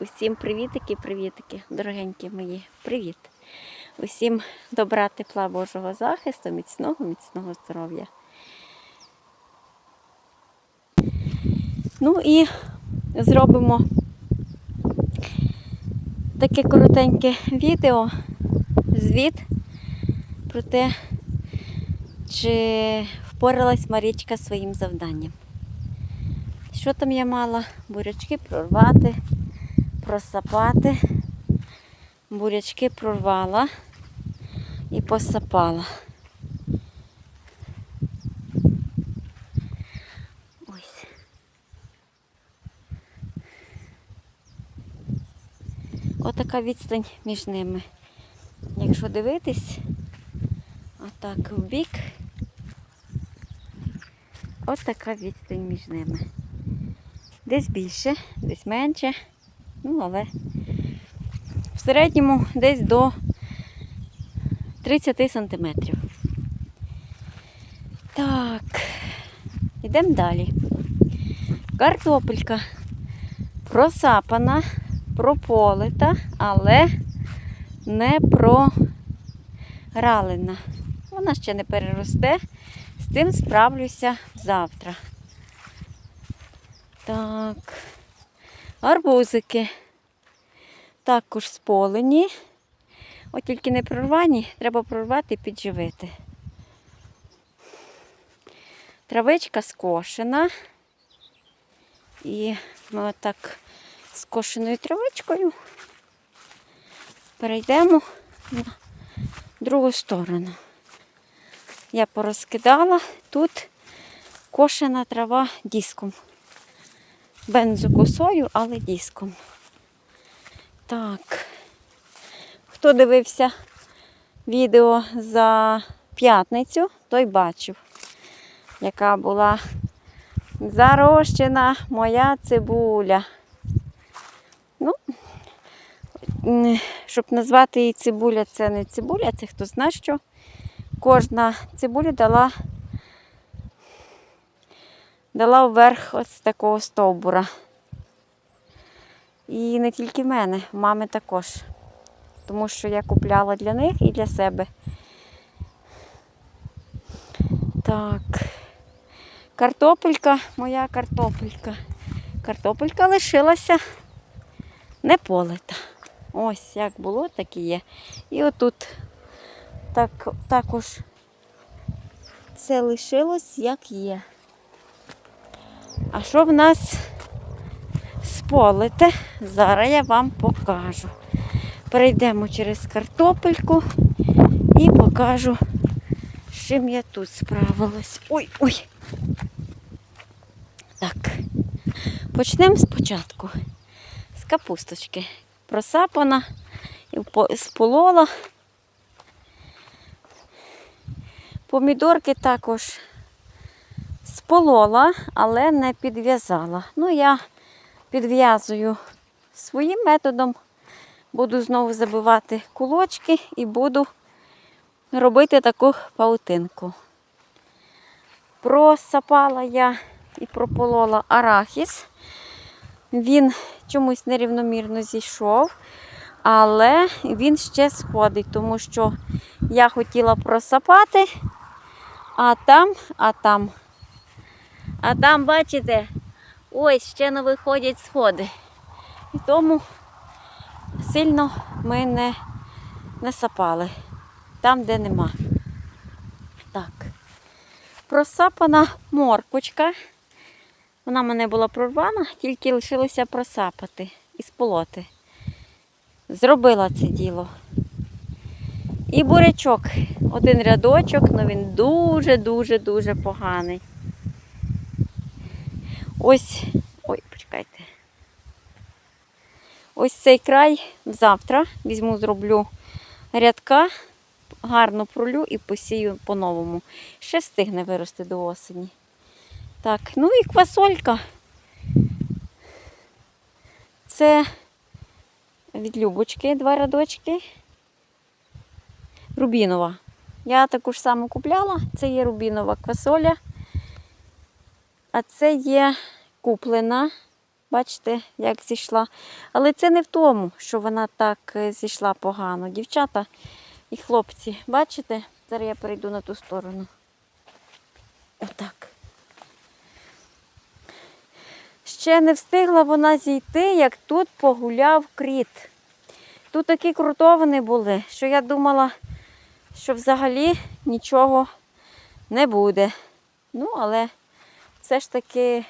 Усім привітики, привітики, дорогенькі мої, привіт. Усім добра, тепла Божого захисту, міцного, міцного здоров'я. Ну і зробимо таке коротеньке відео, звіт про те, чи впоралась Марічка своїм завданням. Що там я мала? Бурячки прорвати, просапати. Бурячки прорвала і посапала. Ось. Отака відстань між ними. Якщо дивитись, отак в бік, отака відстань між ними. Десь більше, десь менше. Ну, але в середньому десь до 30 сантиметрів. Так, йдемо далі. Картопелька просапана, прополита, але не проралена. Вона ще не переросте, з тим справлюся завтра. Так, арбузики також сполені. От тільки не прорвані, треба прорвати і підживити. Травичка скошена. І ми отак з кошеною травичкою перейдемо на другу сторону. Я порозкидала тут кошена трава диском бензокосою, але диском. Так. Хто дивився відео за п'ятницю, той бачив, яка була зарощена моя цибуля. Ну, щоб назвати її цибуля, це не цибуля, це хто знає що. Кожна цибуля дала дала вверх ось такого стовбура. І не тільки в мене, мами також. Тому що я купляла для них і для себе. Так. Картопелька, моя картопелька. Картопелька лишилася не полита. Ось як було, так і є. І отут так, також це лишилось, як є. А що в нас сполите? Зараз я вам покажу. Перейдемо через картопельку і покажу, з чим я тут справилась. Ой, ой. Так. Почнемо спочатку. З капусточки. Просапана і сполола. Помідорки також сполола, але не підв'язала. Ну, я підв'язую своїм методом. Буду знову забивати кулочки і буду робити таку паутинку. Просапала я і прополола арахіс. Він чомусь нерівномірно зійшов, але він ще сходить, тому що я хотіла просапати, а там, а там. А там, бачите, ось ще не виходять сходи. І тому сильно ми не, не сапали там, де нема. Так. Просапана моркочка. Вона мене була прорвана, тільки лишилося просапати і сполоти. Зробила це діло. І бурячок. Один рядочок, але він дуже-дуже-дуже поганий. Ось, ой, почекайте. Ось цей край завтра візьму, зроблю рядка, гарно пролю і посію по-новому. Ще встигне вирости до осені. Так, ну і квасолька. Це від Любочки два рядочки. Рубінова. Я таку ж саму купляла. Це є рубінова квасоля. А це є куплена Бачите, як зійшла. Але це не в тому, що вона так е, зійшла погано. Дівчата і хлопці, бачите? Зараз я перейду на ту сторону. Отак. Ще не встигла вона зійти, як тут погуляв кріт. Тут такі крутовини були, що я думала, що взагалі нічого не буде. Ну, але все ж таки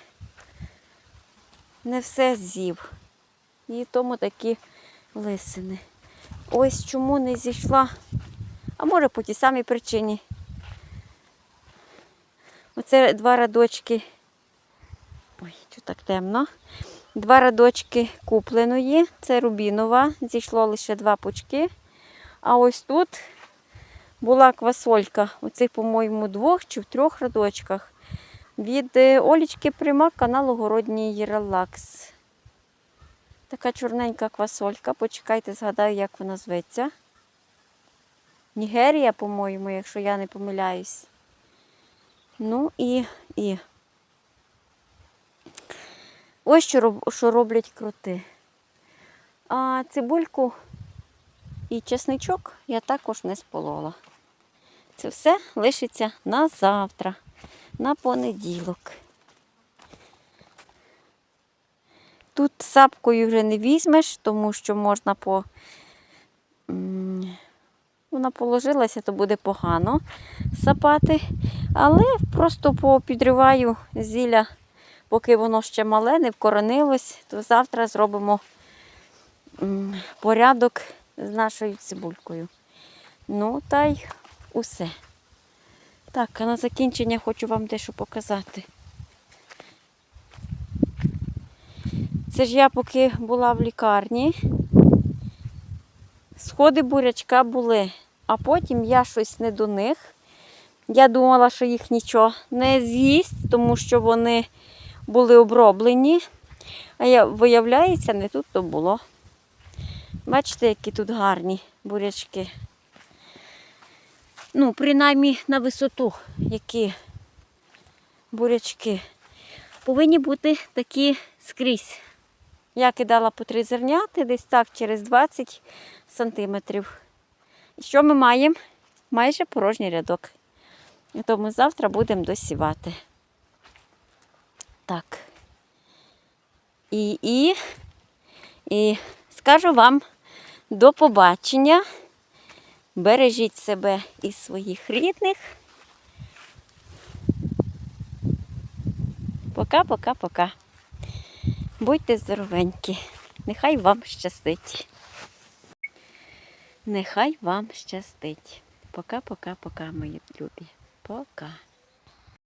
не все з'їв. І тому такі лисини. Ось чому не зійшла. А може по тій самій причині. Оце два радочки. Ой, що так темно. Два радочки купленої. Це рубінова. Зійшло лише два пучки. А ось тут була квасолька. Оцих, по-моєму, двох чи в трьох радочках. Від е, Олічки Примак, каналу Городній Релакс. Така чорненька квасолька. Почекайте, згадаю, як вона зветься. Нігерія, по-моєму, якщо я не помиляюсь. Ну і, і. Ось що, роб- що роблять кроти. А цибульку і чесничок я також не сполола. Це все лишиться на завтра, на понеділок. Тут сапкою вже не візьмеш, тому що можна по. Вона положилася, то буде погано сапати. Але просто попідриваю зілля, поки воно ще мале, не вкоронилось, то завтра зробимо порядок з нашою цибулькою. Ну, та й усе. Так, а на закінчення хочу вам дещо показати. Це ж я поки була в лікарні. Сходи бурячка були, а потім я щось не до них. Я думала, що їх нічого не з'їсть, тому що вони були оброблені. А я, виявляється, не тут то було. Бачите, які тут гарні бурячки. Ну, принаймні на висоту, які бурячки. Повинні бути такі скрізь. Я кидала по три зерняти, десь так через 20 сантиметрів. І що ми маємо? Майже порожній рядок. Тому завтра будемо досівати. Так. І, і, і скажу вам до побачення. Бережіть себе і своїх рідних. Пока-пока-пока. Будьте здоровенькі. Нехай вам щастить. Нехай вам щастить. Пока-пока-пока, мої любі. Пока.